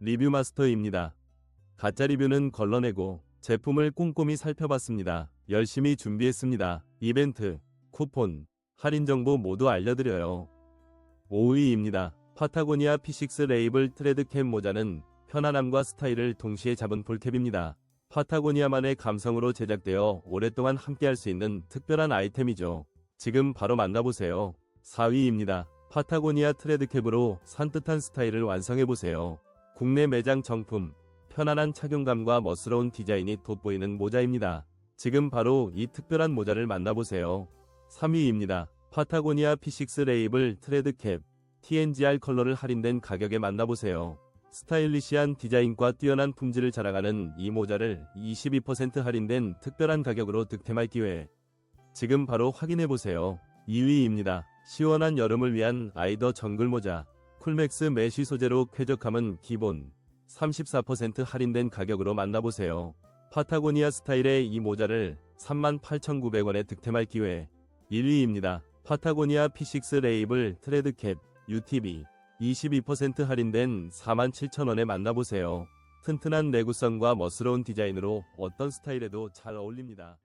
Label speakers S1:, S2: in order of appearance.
S1: 리뷰 마스터입니다. 가짜 리뷰는 걸러내고 제품을 꼼꼼히 살펴봤습니다. 열심히 준비했습니다. 이벤트, 쿠폰, 할인 정보 모두 알려드려요. 5위입니다. 파타고니아 P6 레이블 트레드캡 모자는 편안함과 스타일을 동시에 잡은 볼캡입니다. 파타고니아만의 감성으로 제작되어 오랫동안 함께할 수 있는 특별한 아이템이죠. 지금 바로 만나보세요. 4위입니다. 파타고니아 트레드캡으로 산뜻한 스타일을 완성해보세요. 국내 매장 정품, 편안한 착용감과 멋스러운 디자인이 돋보이는 모자입니다. 지금 바로 이 특별한 모자를 만나보세요. 3위입니다. 파타고니아 P6 레이블 트레드 캡 TNGR 컬러를 할인된 가격에 만나보세요. 스타일리시한 디자인과 뛰어난 품질을 자랑하는 이 모자를 22% 할인된 특별한 가격으로 득템할 기회. 지금 바로 확인해보세요. 2위입니다. 시원한 여름을 위한 아이더 정글 모자. 쿨맥스 메쉬 소재로 쾌적함은 기본. 34% 할인된 가격으로 만나보세요. 파타고니아 스타일의 이 모자를 38,900원에 득템할 기회. 1위입니다. 파타고니아 P6 레이블 트레드캡 UTB 22% 할인된 47,000원에 만나보세요. 튼튼한 내구성과 멋스러운 디자인으로 어떤 스타일에도 잘 어울립니다.